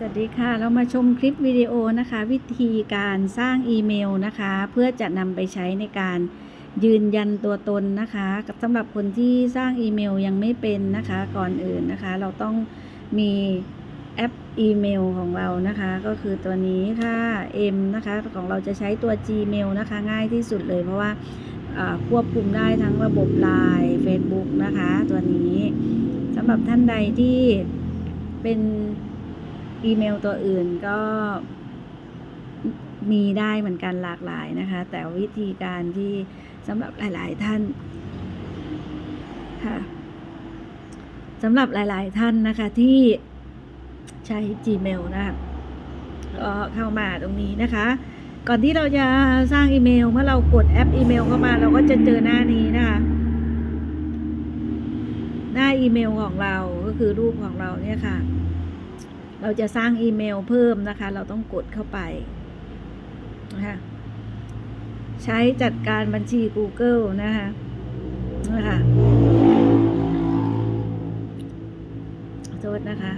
สวัสดีค่ะ เรามาชมคลิปวิดีโอนะคะ วิธีการสร้างอีเมลนะคะ เพื่อจะนำไปใช้ในการยืนยันตัวตนนะคะสำหรับคนที่สร้างอีเมลยังไม่เป็นนะคะ ก่อนอื่นนะคะ เราต้องมีแอปอีเมลของเรานะคะ ก็คือตัวนี้ค่ะ M นะคะของเราจะใช้ตัว Gmail นะคะ ง่ายที่สุดเลยเพราะว่าควบคุมได้ทั้งระบบ Line Facebook นะคะ ตัวนี้สำหรับท่านใดที่เป็น อีเมลตัวอื่นก็มีได้เหมือนกันหลากหลายนะคะ แต่วิธีการที่สำหรับหลาย ๆ ท่านค่ะสำหรับหลาย ๆ ท่านนะคะที่ใช้ Gmail นะคะก็เข้ามาตรงนี้นะคะ ก่อนที่เราจะสร้างอีเมล เมื่อเรากดแอปอีเมลเข้ามาเราก็จะเจอหน้านี้นะคะหน้าอีเมลของเราก็คือรูปของเราเนี่ยค่ะ เราจะสร้างอีเมลเพิ่มนะคะ เราต้องกดเข้าไปนะคะใช้จัดการบัญชี Google นะคะนะคะโทษนะคะ